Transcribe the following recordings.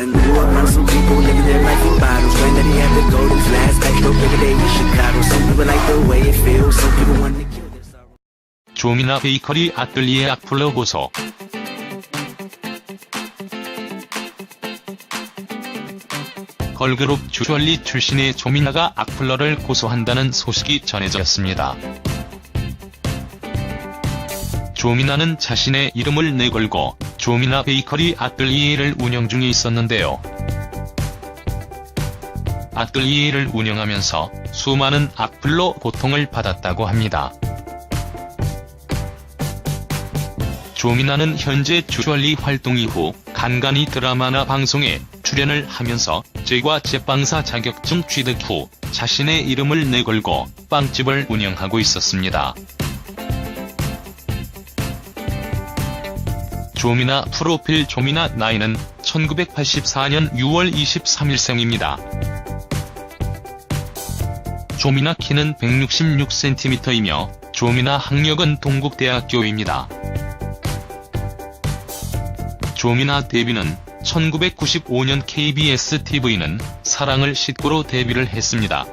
I done grew up around some people living their life in bottles. Granddaddy had the golden flask, back door every day in Chicago. Some people like the way it feels, some people want to kill their sorrow. 조미나 베이커리 아뜰리에 악플러 고소. 걸그룹 주얼리 출신의 조미나가 악플러를 고소한다는 소식이 전해졌습니다. 조미나는 자신의 이름을 내걸고 조미나 베이커리 아뜰리에를 운영 중에 있었는데요. 아뜰리에를 운영하면서 수많은 악플로 고통을 받았다고 합니다. 조미나는 현재 주얼리 활동 이후 간간히 드라마나 방송에 출연을 하면서 제과 제빵사 자격증 취득 후 자신의 이름을 내걸고 빵집을 운영하고 있었습니다. 조미나 프로필 조미나 나이는 1984년 6월 23일 생입니다. 조미나 키는 166cm이며 조미나 학력은 동국대학교입니다. 조미나 데뷔는 1995년 KBS TV는 사랑을 싣고로 데뷔를 했습니다.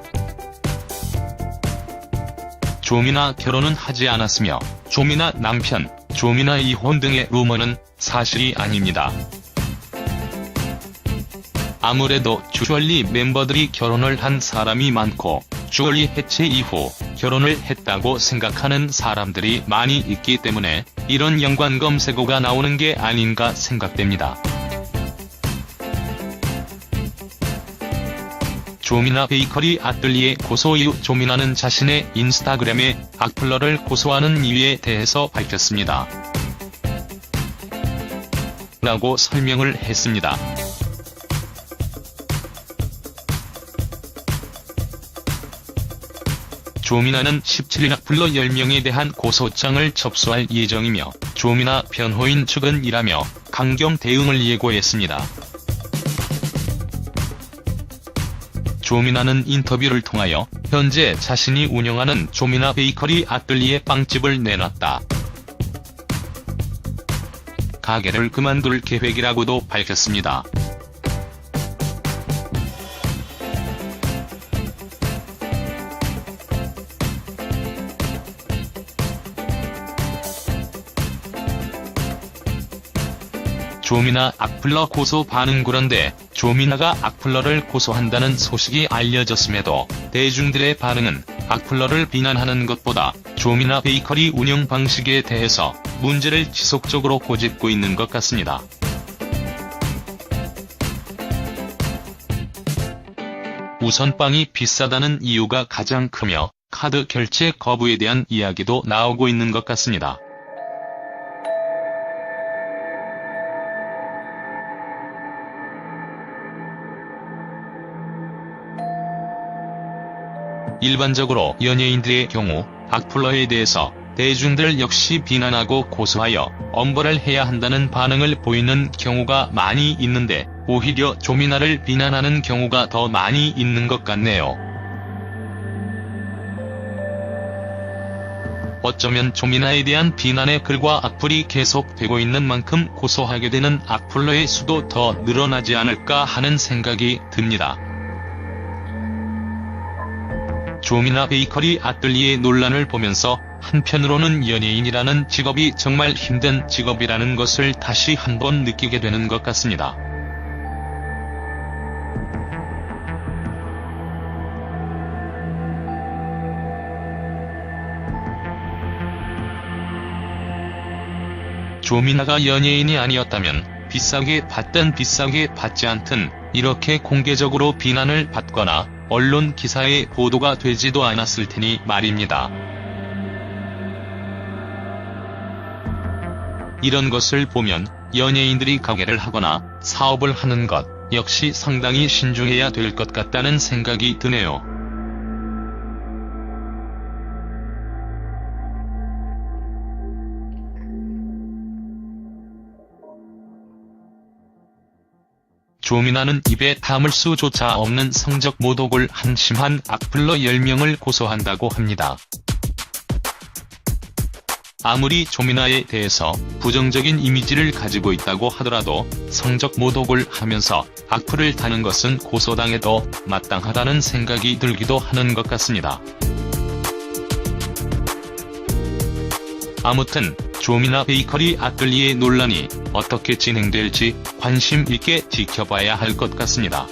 조미나 결혼은 하지 않았으며 조미나 남편, 조미나 이혼 등의 루머는 사실이 아닙니다. 아무래도 주얼리 멤버들이 결혼을 한 사람이 많고 주얼리 해체 이후 결혼을 했다고 생각하는 사람들이 많이 있기 때문에 이런 연관 검색어가 나오는 게 아닌가 생각됩니다. 조미나 베이커리 아뜰리에 고소 이후 조미나는 자신의 인스타그램에 악플러를 고소하는 이유에 대해서 밝혔습니다. 라고 설명을 했습니다. 조미나는 17일 악플러 10명에 대한 고소장을 접수할 예정이며 조미나 변호인 측은 이라며 강경 대응을 예고했습니다. 조미나는 인터뷰를 통하여 현재 자신이 운영하는 조미나 베이커리 아뜰리에 빵집을 내놨다. 가게를 그만둘 계획이라고도 밝혔습니다. 조미나 악플러 고소 반응 그런데 조미나가 악플러를 고소한다는 소식이 알려졌음에도 대중들의 반응은 악플러를 비난하는 것보다 조미나 베이커리 운영 방식에 대해서 문제를 지속적으로 고집고 있는 것 같습니다. 우선 빵이 비싸다는 이유가 가장 크며 카드 결제 거부에 대한 이야기도 나오고 있는 것 같습니다. 일반적으로 연예인들의 경우 악플러에 대해서 대중들 역시 비난하고 고소하여 엄벌을 해야 한다는 반응을 보이는 경우가 많이 있는데 오히려 조미나를 비난하는 경우가 더 많이 있는 것 같네요. 어쩌면 조미나에 대한 비난의 글과 악플이 계속되고 있는 만큼 고소하게 되는 악플러의 수도 더 늘어나지 않을까 하는 생각이 듭니다. 조미나 베이커리 아뜰리에 논란을 보면서 한편으로는 연예인이라는 직업이 정말 힘든 직업이라는 것을 다시 한번 느끼게 되는 것 같습니다. 조미나가 연예인이 아니었다면 비싸게 받든 비싸게 받지 않든 이렇게 공개적으로 비난을 받거나 언론 기사에 보도가 되지도 않았을 테니 말입니다. 이런 것을 보면 연예인들이 가게를 하거나 사업을 하는 것 역시 상당히 신중해야 될 것 같다는 생각이 드네요. 조미나는 입에 담을 수조차 없는 성적 모독을 한심한 악플러 10명을 고소한다고 합니다. 아무리 조미나에 대해서 부정적인 이미지를 가지고 있다고 하더라도 성적 모독을 하면서 악플을 다는 것은 고소당해도 마땅하다는 생각이 들기도 하는 것 같습니다. 아무튼 조미나 베이커리 아뜰리에 논란이 어떻게 진행될지 관심 있게 지켜봐야 할 것 같습니다.